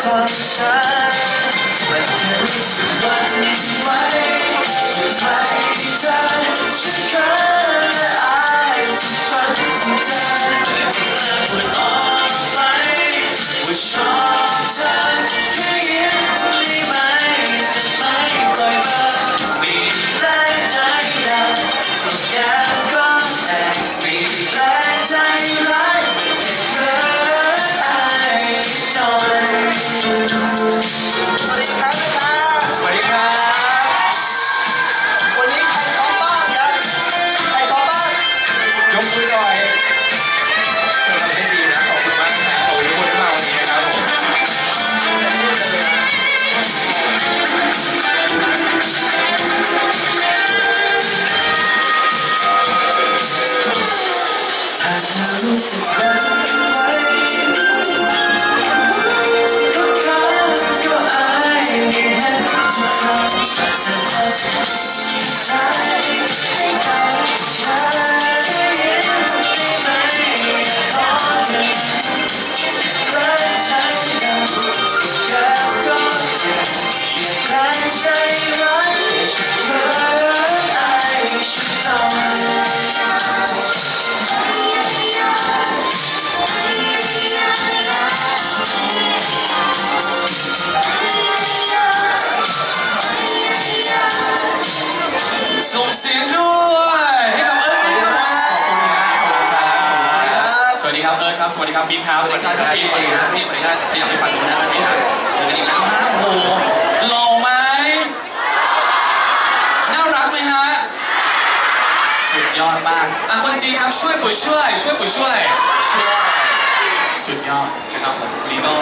ดเลยความช้ามันแค่รู้สึกวันไหวเมื่อใครเธอฉันเคยอายทุกครั้งที่เธอพูดออก Time. สดีครับเอิร์ธครับสวัสดีครับบิ๊กครับสวัสดีครับพี่สวัสดีครับพี่สวัสดีครับขยับไปฝั่งนู้นนะพี่ครับเจอกันอีกแล้วฮะโอ้โหหล่อไหมน่ารักไหมฮะสุดยอดมากอะคนจีนครับช่วยปุ๋ยช่วยช่วยปุ๋ยช่วยช่วยสุดยอดนะครับผมวันนี้ก็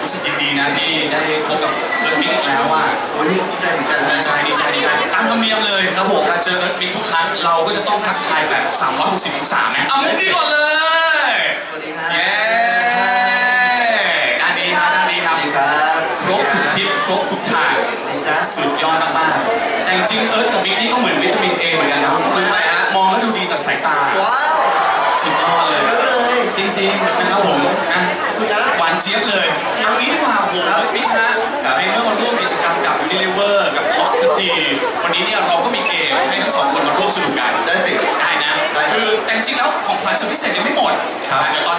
รู้สึกยินดีนะที่ได้พบกับเอิร์ธมิกอีกแล้วว่าวันนี้ดีใจเหมือนกันดีนะใจดีใจดีใจตามธรรมเนียมเลยครับผมเราเจอเอิร์ธมิกทุกครั้งเราก็จะต้องทักทายแบบ 360องศาไหมเอามุกนี้ก่อนเลย รบทุกทางดีจ้าสุดยอดมากๆแต่จริงๆเอิร์ธกับบิ๊กนี่ก็เหมือนวิตามินเอเหมือนกันนะคืออะไรฮะมองแล้วดูดีแต่สายตา ว้าวสุดยอดเลยเยอะเลยจริงๆนะครับผมนะคุณนะหวานเจี๊ยบเลยเอางี้ดีกว่าผมบิ๊กฮะในเมื่อมาร่วมกิจกรรมกับ Unilever กับ Top s ทีวันนี้เนี่ยเราก็มีเกมให้ทั้งสองคนมาร่วมสนุกกันได้สิได้นะได้คือแต่จริงๆแล้วของขวัญสุดพิเศษยังไม่หมดครับเดี๋ยวตอน